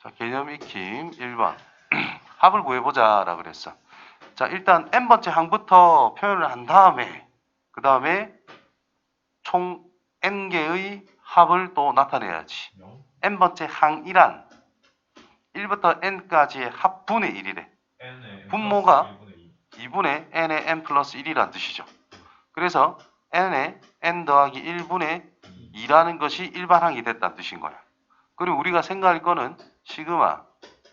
자, 개념 익힘 1번. 합을 구해보자라 그랬어. 자, 일단 n번째 항부터 표현을 한 다음에 그 다음에 총 n개의 합을 또 나타내야지. 영 n번째 항이란 1부터 n까지의 합분의 1이래. n의 n 분모가 플러스 1분의 2. 2분의 n의 n 플러스 1이란 뜻이죠. 그래서 n의 n 더하기 1분의 2라는 것이 일반항이 됐다는 뜻인 거야. 그리고 우리가 생각할 거는 시그마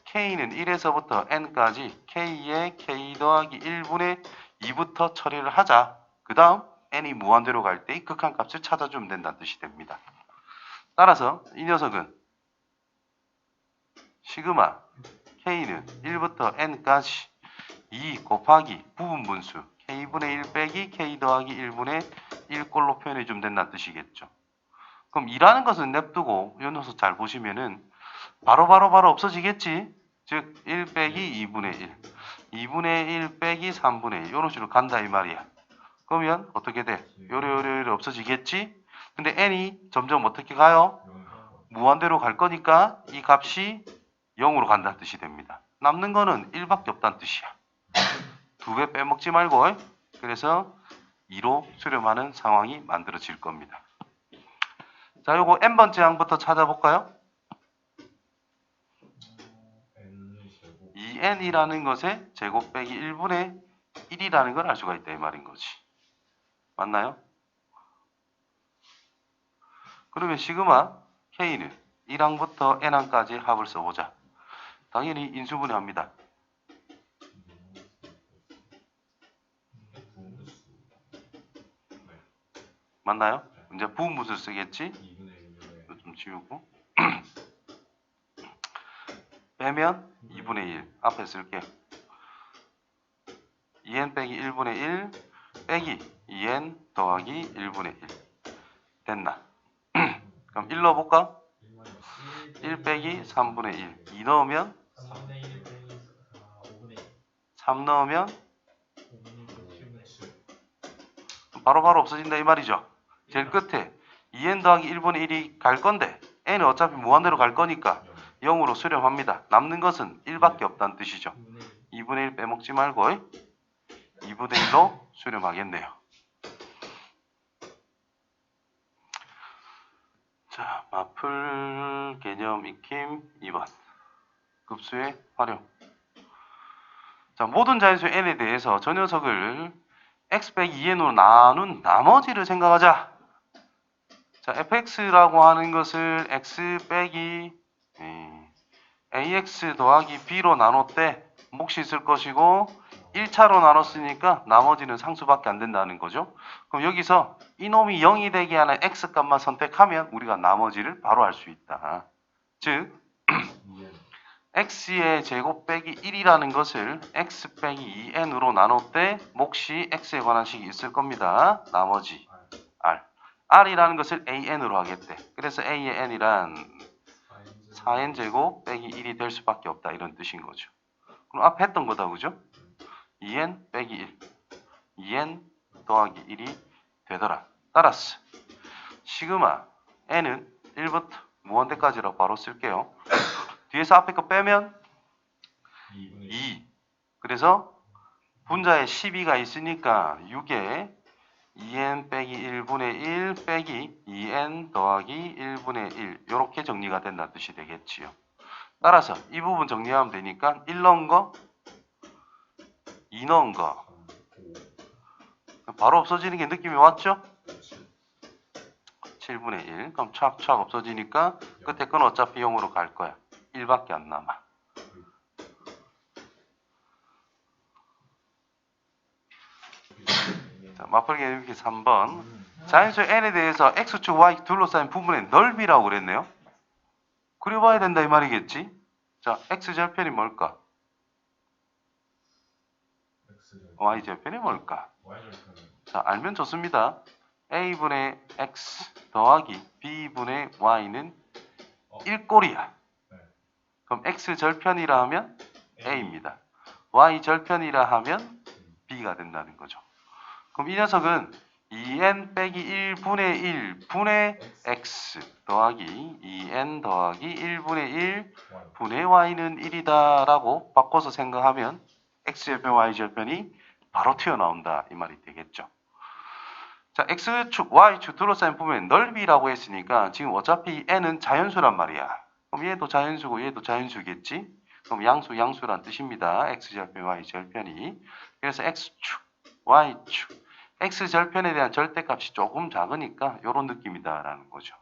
k는 1에서부터 n까지 k의 k 더하기 1분의 2부터 처리를 하자. 그 다음 n이 무한대로 갈 때 극한값을 찾아주면 된다는 뜻이 됩니다. 따라서 이 녀석은 시그마 k는 1부터 n까지 2 곱하기 부분분수 k분의 1 빼기 k 더하기 1분의 1꼴로 표현해 주면 된다는 뜻이겠죠. 그럼 2라는 것은 냅두고 이 녀석 잘 보시면은 바로 바로 바로 없어지겠지. 즉 1 빼기 2분의 1 2분의 1 빼기 3분의 1 이런 식으로 간다 이 말이야. 그러면 어떻게 돼? 요래 요래 없어지겠지? 근데 n이 점점 어떻게 가요? 무한대로 갈 거니까 이 값이 0으로 간다는 뜻이 됩니다. 남는 거는 1밖에 없다는 뜻이야. 두 배 빼먹지 말고 그래서 2로 수렴하는 상황이 만들어질 겁니다. 자, 요거 n번째 항부터 찾아볼까요? n의 제곱 2n이라는 것의 제곱 빼기 1분의 1이라는 걸 알 수가 있다 이 말인 거지. 맞나요? 그러면 시그마 k는 1항부터 n항까지 합을 써보자. 당연히 인수분해합니다. 맞나요? 이제 부분분수를 쓰겠지? 2분의 1분의 이거 좀 지우고 빼면 2분의 1 앞에 쓸게. 2n 빼기 1분의 1 빼기 2n 더하기 1분의 1 됐나? 그럼 1 넣어볼까? 1 빼기 3분의 1 2 넣으면 3분의 1 빼기 5분의 1 3 넣으면 5분의 1 7분의 7 바로 바로 없어진다 이 말이죠. 제일 끝에 2n 더하기 1분의 1이 갈 건데 n은 어차피 무한대로 갈 거니까 0으로 수렴합니다 남는 것은 1밖에 없다는 뜻이죠 2분의 1 2분의 1 빼먹지 말고 2분의 1로 수렴하겠네요. 자, 마플 개념 익힘 2번. 급수의 활용. 자, 모든 자연수 n에 대해서 저 녀석을 x 빼기 2n으로 나눈 나머지를 생각하자. 자, fx라고 하는 것을 x 빼기 예, ax 더하기 b로 나눴대. 몫이 있을 것이고 1차로 나눴으니까 나머지는 상수밖에 안 된다는 거죠. 그럼 여기서 이놈이 0이 되게 하는 x값만 선택하면 우리가 나머지를 바로 알 수 있다. 즉 2n x의 제곱 빼기 1이라는 것을 x 빼기 2n으로 나눴대 몫이 x에 관한 식이 있을 겁니다. 나머지 r. r이라는 것을 an으로 하겠대. 그래서 a의 n이란 4n 제곱 빼기 1이 될 수밖에 없다 이런 뜻인 거죠. 그럼 앞에 했던 거다 그죠? 2n 빼기 1 2n 더하기 1이 되더라. 따라서 시그마 n은 1부터 무한대까지라고 바로 쓸게요. 뒤에서 앞에 거 빼면 2분의 2 그래서 분자에 12가 있으니까 6에 2n 빼기 1분의 1 빼기 2n 더하기 1분의 1 이렇게 정리가 된다는 뜻이 되겠지요. 따라서 이 부분 정리하면 되니까 1 넣은 거, 2 넣은 거5 바로 없어지는 게 느낌이 왔죠? 7 7분의 1 그럼 촥촥 없어지니까 끝에 건 어차피 0으로 갈 거야. 1밖에 안 남아. 자, 마플 개념기 3번. 자연수 n에 대해서 x축 y 둘러싸인 부분의 넓이라고 그랬네요. 그려봐야 된다 이 말이겠지? 자, x 절편이 뭘까? x를 y 절편이 뭘까? 자, 알면 좋습니다. a분의 x 더하기 b분의 y는 어. 1꼴이야. 네. 그럼 x 절편이라 하면 a입니다. y 절편이라 하면 b가 된다는 거죠. 그럼 이 녀석은 2n 빼기 1분의 1 분의 X. 더하기 2n 더하기 1분의 1 Y. 분의 y는 1이다 라고 바꿔서 생각하면 x절편 y절편이 바로 튀어나온다 이 말이 되겠죠 자 x축 y축 둘러싸인 부분에 넓이라고 했으니까 지금 어차피 n은 자연수란 말이야 그럼 얘도 자연수고 얘도 자연수겠지 그럼 양수 양수란 뜻입니다 x절편 y절편이 그래서 x축 y축 x절편에 대한 절대값이 조금 작으니까 이런 느낌이다 라는 거죠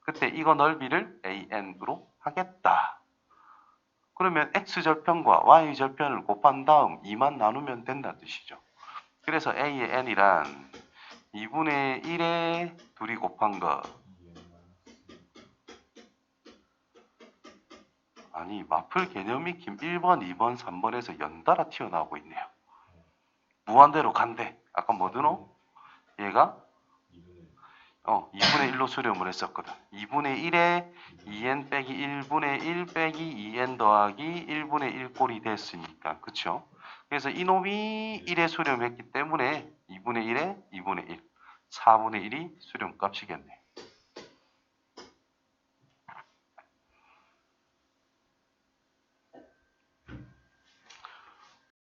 그때 이거 넓이를 an으로 하겠다 그러면 x절편과 y절편을 곱한 다음 2만 나누면 된다 뜻이죠. 그래서 a의 n이란 2분의 1에 둘이 곱한 거 2n 마이너스 아니 마플 개념이 김 1번, 2번, 3번에서 연달아 튀어나오고 있네요. 무한대로 간대. 아까 뭐 드노? 얘가 2분의 어 2분의 1로 수렴을 했었거든. 2분의 1에 2n 빼기 1분의 1 빼기 2n 더하기 1분의 1 꼴이 됐으니까 그쵸? 그래서 이놈이 1에 수렴했기 때문에 2분의 1에 2분의 1 4분의 1이 수렴값이겠네